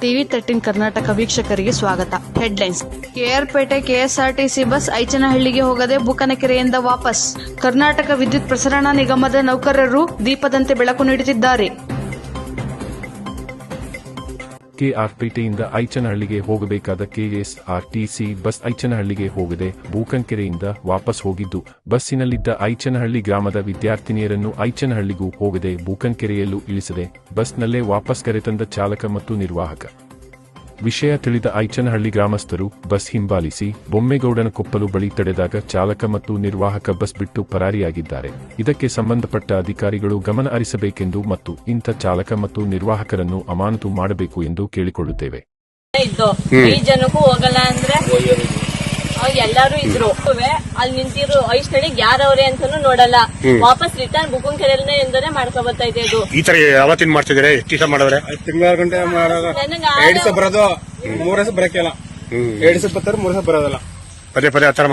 TV thirteen Karnataka ವೀಕ್ಷಕರಿಗೆ ಸ್ವಾಗತ. Headlines KR Pete KSRTC bus ಐಚನಹಳ್ಳಿಗೆ ಹೋಗದೆ ಬುಕನಕೆರೆಯಿಂದ ವಾಪಸ್. ಕರ್ನಾಟಕ ವಿದ್ಯುತ್ ಪ್ರಸರಣ ನಿಗಮದ ನೌಕರರು ದೀಪದಂತೆ ಬೆಳಕು ನೀಡುತ್ತಿದ್ದಾರೆ. ಕೆಆರ್ಪೇಟೆಯಿಂದ ಐಚನಹಳ್ಳಿಗೆ ಹೋಗಬೇಕಾದ ಕೆಎಸ್ಆರ್ಟಿಸಿ ಬಸ್ ಐಚನಹಳ್ಳಿಗೆ ಹೋಗದೆ ಬೂಕಂಕೆರೆಯಿಂದ ವಾಪಸ್ ಹೋಗಿದ್ದು. ಬಸ್ಸಿನಲ್ಲಿದ್ದ ಐಚನಹಳ್ಳಿ ಗ್ರಾಮದ ವಿದ್ಯಾರ್ಥಿನಿಯರನ್ನು ಐಚನಹಳ್ಳಿಗೂ ಹೋಗದೆ ಬೂಕಂಕೆರೆಯಲ್ಲೂ ಇಳಿಸದೆ ಬಸ್ನಲ್ಲೇ ವಾಪಸ್ ಕರೆತಂದ ಚಾಲಕ ಮತ್ತು ನಿರ್ವಾಹಕ. ವಿಷಯ ತಿಳಿದ ಐಚನಹಳ್ಳಿ ಗ್ರಾಮಸ್ಥರು ಬಸ್ ಹಿಂಬಾಲಿಸಿ ಬೊಮ್ಮೇಗೌಡನ ಕೊಪ್ಪಲು ಬಳಿ ತಡೆದಾಗ ಚಾಲಕ ಮತ್ತು ನಿರ್ವಾಹಕ ಬಸ್ ಬಿಟ್ಟು ಪರಾರಿಯಾಗಿದ್ದಾರೆ. ಇದಕ್ಕೆ ಸಂಬಂಧಪಟ್ಟ ಅಧಿಕಾರಿಗಳು ಗಮನ ಹರಿಸಬೇಕೆಂದು ಮತ್ತು ಇಂಥ ಚಾಲಕ ಮತ್ತು ನಿರ್ವಾಹಕರನ್ನು ಅಮಾನತು ಮಾಡಬೇಕು ಎಂದು ಕೇಳಿಕೊಳ್ಳುತ್ತೇವೆ. ಎಲ್ಲಾರು ಇದ್ರು. ಅಲ್ಲಿ ನಿಂತಿರೋ ಐಷ್ಟಳಿಗ್ ಯಾರವ್ರೆ ಅಂತಾನು ನೋಡಲ್ಲ. ವಾಪಸ್ ರಿಟರ್ನ್ ಬುಕ್ಕಿಂಗ್ ಕೆರೆಯಲ್ಲೇ ಎಂದರೆ ಮಾಡ್ಕೊ ಬರ್ತಾ ಇದೆ ಇದು ಈ ತರ ಯಾವತ್ತಿನ ಮಾಡ್ತಿದ್ರೆ ಎಷ್ಟು ದಿವಸ ಮಾಡವ್ರೆ ತಿಂಗಳ ಗಂಟೆ ಮಾಡೋದು. ನನಗೆ ಎರಡು ದಿವಸ ಬರೋದು ಮೂರ್ ದಿವಸ ಬರಕಿಲ್ಲ ಎರಡು ದಿವಸ ಬರ್ತಾರೆ ಮೂರ್ ದಿವಸ ಬರೋದಿಲ್ಲ. ಪದೇ ಪದೇ ಆತರ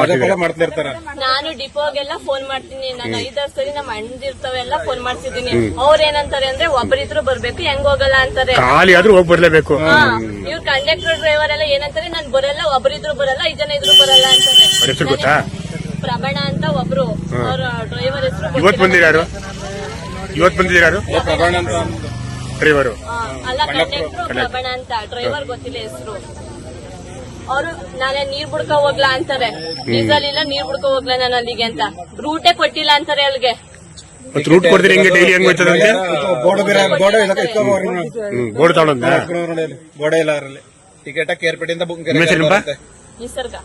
ಮಾಡ್ತಾ ಇರ್ತಾರ. ನಾನು ಡಿಪೋಗೆಲ್ಲ ಫೋನ್ ಮಾಡ್ತೀನಿ. ನಾನು ಐದಾರು ಸರಿ ನಮ್ಮ ಅಣ್ಣದಿರ್ತಾವೆಲ್ಲ ಫೋನ್ ಮಾಡ್ತಿದ್ದೀನಿ. ಅವ್ರ ಏನಂತಾರೆ ಅಂದ್ರೆ ಒಬ್ಬರಿದ್ರು ಬರ್ಬೇಕು ಹೆಂಗ್ ಹೋಗಲ್ಲ ಅಂತಾರೆ. ಖಾಲಿ ಆದ್ರೂ ಹೋಗಿ ಬರ್ಲೇಬೇಕು. ಹಾ. ಇವ್ರ ಕಂಡಕ್ಟರ್ ಡ್ರೈವರ್ ಎಲ್ಲ ಏನಂತಾರೆ ನಾನ್ ಬರಲ್ಲ ಒಬ್ಬರಿದ್ರು ಬರಲ್ಲ ಐದ್ ಜನ ಇದ್ರು ಬರಲ್ಲ ಅಂತಾರೆ. ಅವ್ರ ಹೆಸರು ಗೊತ್ತಾ? ಪ್ರಬಣ ಅಂತ ಒಬ್ರು. ಅವ್ರ ಡ್ರೈವರ್ ಹೆಸರು ಇವತ್ ಬಂದಿರಾರು ಇವತ್ ಬಂದಿರಾರು ಪ್ರಕರಣ ಅಂತ. ಒಂದು ಡ್ರೈವರು ಅಲ್ಲ ಕಂಡಕ್ಟರ್ ಪ್ರಬಣ ಅಂತ. ಡ್ರೈವರ್ ಗೊತ್ತಿಲ್ಲ ಹೆಸರು. ಅವರು ನಾನೇ ನೀರ್ ಬುಡ್ಕ ಹೋಗ್ಲಾ ಅಂತಾರೆ ಡೀಸೆಲ್ ಇಲ್ಲ ನೀರ್ ಬುಡ್ಕ ಹೋಗ್ಲಾ ನಾನು ಅಲ್ಲಿಗೆ ಅಂತ ರೂಟೇ ಕೊಟ್ಟಿಲ್ಲ ಅಂತಾರೆ ಅಲ್ಲಿಗೆ ಮತ್ ರೂಟ್ ಕೊಡ್ತೀರಿ ಹೆಂಗೆ ಡೈಲಿ ಹೆಂಗ್ ಹೋಯ್ತದಂತೆ ಬೋರ್ಡ್ ಬೇರೆ ಬೋರ್ಡ್ ಇಟ್ಕೋಬೋರಿ ಹ್ಮ್ ಬೋರ್ಡ್ ತಗೊಂಡ ಬೋರ್ಡ್ ಇಲ್ಲ ಅದರಲ್ಲಿ ಟಿಕೆಟ್ ಕೇರ್ಪೇಟೆಯಿಂದ ಬುಕ್? ನಿಸರ್ಗ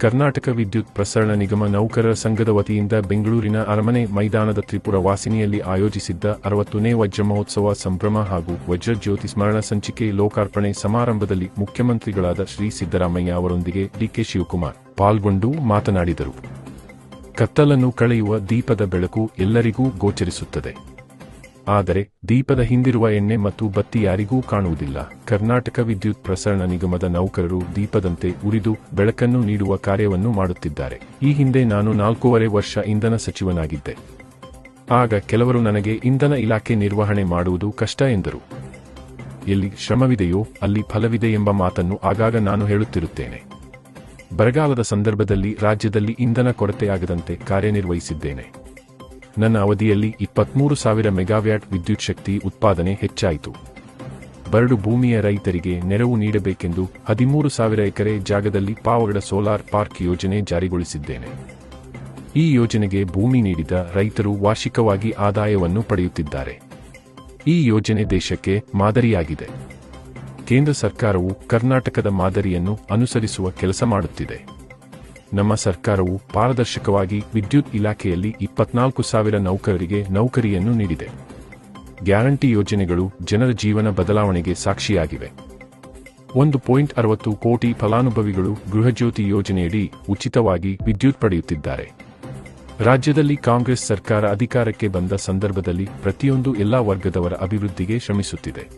ಕರ್ನಾಟಕ ವಿದ್ಯುತ್ ಪ್ರಸರಣ ನಿಗಮ ನೌಕರರ ಸಂಘದ ವತಿಯಿಂದ ಬೆಂಗಳೂರಿನ ಅರಮನೆ ಮೈದಾನದ ತ್ರಿಪುರ ವಾಸಿನಿಯಲ್ಲಿ ಆಯೋಜಿಸಿದ್ದ ಅರವತ್ತನೇ ವಜ್ರ ಮಹೋತ್ಸವ ಸಂಭ್ರಮ ಹಾಗೂ ವಜ್ರಜ್ಯೋತಿ ಸ್ಮರಣ ಸಂಚಿಕೆ ಲೋಕಾರ್ಪಣೆ ಸಮಾರಂಭದಲ್ಲಿ ಮುಖ್ಯಮಂತ್ರಿಗಳಾದ ಶ್ರೀ ಸಿದ್ದರಾಮಯ್ಯ ಅವರೊಂದಿಗೆ ಡಿಕೆ ಶಿವಕುಮಾರ್ ಪಾಲ್ಗೊಂಡು ಮಾತನಾಡಿದರು. ಕತ್ತಲನ್ನು ಕಳೆಯುವ ದೀಪದ ಬೆಳಕು ಎಲ್ಲರಿಗೂ ಗೋಚರಿಸುತ್ತದೆ. ಆದರೆ ದೀಪದ ಹಿಂದಿರುವ ಎಣ್ಣೆ ಮತ್ತು ಬತ್ತಿ ಯಾರಿಗೂ ಕಾಣುವುದಿಲ್ಲ. ಕರ್ನಾಟಕ ವಿದ್ಯುತ್ ಪ್ರಸರಣ ನಿಗಮದ ನೌಕರರು ದೀಪದಂತೆ ಉರಿದು ಬೆಳಕನ್ನು ನೀಡುವ ಕಾರ್ಯವನ್ನು ಮಾಡುತ್ತಿದ್ದಾರೆ. ಈ ಹಿಂದೆ ನಾನು ನಾಲ್ಕೂವರೆ ವರ್ಷ ಇಂಧನ ಸಚಿವನಾಗಿದ್ದೆ. ಆಗ ಕೆಲವರು ನನಗೆ ಇಂಧನ ಇಲಾಖೆ ನಿರ್ವಹಣೆ ಮಾಡುವುದು ಕಷ್ಟ ಎಂದರು. ಎಲ್ಲಿ ಶ್ರಮವಿದೆಯೋ ಅಲ್ಲಿ ಫಲವಿದೆ ಎಂಬ ಮಾತನ್ನು ಆಗಾಗ ನಾನು ಹೇಳುತ್ತಿರುತ್ತೇನೆ. ಬರಗಾಲದ ಸಂದರ್ಭದಲ್ಲಿ ರಾಜ್ಯದಲ್ಲಿ ಇಂಧನ ಕೊರತೆಯಾಗದಂತೆ ಕಾರ್ಯನಿರ್ವಹಿಸಿದ್ದೇನೆ. ನನ್ನ ಅವಧಿಯಲ್ಲಿ ಇಪ್ಪತ್ಮೂರು ಸಾವಿರ ಮೆಗಾವ್ಯಾಟ್ ವಿದ್ಯುತ್ ಶಕ್ತಿ ಉತ್ಪಾದನೆ ಹೆಚ್ಚಾಯಿತು. ಬರಡು ಭೂಮಿಯ ರೈತರಿಗೆ ನೆರವು ನೀಡಬೇಕೆಂದು ಹದಿಮೂರು ಸಾವಿರ ಎಕರೆ ಜಾಗದಲ್ಲಿ ಪಾವಗಡ ಸೋಲಾರ್ ಪಾರ್ಕ್ ಯೋಜನೆ ಜಾರಿಗೊಳಿಸಿದ್ದೇನೆ. ಈ ಯೋಜನೆಗೆ ಭೂಮಿ ನೀಡಿದ ರೈತರು ವಾರ್ಷಿಕವಾಗಿ ಆದಾಯವನ್ನು ಪಡೆಯುತ್ತಿದ್ದಾರೆ. ಈ ಯೋಜನೆ ದೇಶಕ್ಕೆ ಮಾದರಿಯಾಗಿದೆ. ಕೇಂದ್ರ ಸರ್ಕಾರವು ಕರ್ನಾಟಕದ ಮಾದರಿಯನ್ನು ಅನುಸರಿಸುವ ಕೆಲಸ ಮಾಡುತ್ತಿದೆ. ನಮ್ಮ ಸರ್ಕಾರವು ಪಾರದರ್ಶಕವಾಗಿ ವಿದ್ಯುತ್ ಇಲಾಖೆಯಲ್ಲಿ ಇಪ್ಪತ್ನಾಲ್ಕು ಸಾವಿರ ನೌಕರರಿಗೆ ನೌಕರಿಯನ್ನು ನೀಡಿದೆ. ಗ್ಯಾರಂಟಿ ಯೋಜನೆಗಳು ಜನರ ಜೀವನ ಬದಲಾವಣೆಗೆ ಸಾಕ್ಷಿಯಾಗಿವೆ. ಒಂದು ಪಾಯಿಂಟ್ ಅರವತ್ತು ಕೋಟಿ ಫಲಾನುಭವಿಗಳು ಗೃಹಜ್ಯೋತಿ ಯೋಜನೆಯಡಿ ಉಚಿತವಾಗಿ ವಿದ್ಯುತ್ ಪಡೆಯುತ್ತಿದ್ದಾರೆ. ರಾಜ್ಯದಲ್ಲಿ ಕಾಂಗ್ರೆಸ್ ಸರ್ಕಾರ ಅಧಿಕಾರಕ್ಕೆ ಬಂದ ಸಂದರ್ಭದಲ್ಲಿ ಪ್ರತಿಯೊಂದು ಎಲ್ಲಾ ವರ್ಗದವರ ಅಭಿವೃದ್ಧಿಗೆ ಶ್ರಮಿಸುತ್ತಿದೆ.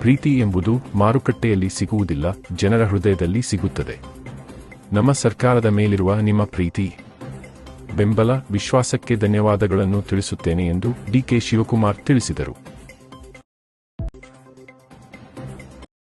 ಪ್ರೀತಿ ಎಂಬುದು ಮಾರುಕಟ್ಟೆಯಲ್ಲಿ ಸಿಗುವುದಿಲ್ಲ, ಜನರ ಹೃದಯದಲ್ಲಿ ಸಿಗುತ್ತದೆ. ನಮ್ಮ ಸರ್ಕಾರದ ಮೇಲಿರುವ ನಿಮ್ಮ ಪ್ರೀತಿ. ಬೆಂಬಲ ವಿಶ್ವಾಸಕ್ಕೆ ಧನ್ಯವಾದಗಳನ್ನು ತಿಳಿಸುತ್ತೇನೆ ಎಂದು ಡಿಕೆ ಶಿವಕುಮಾರ್ ತಿಳಿಸಿದರು.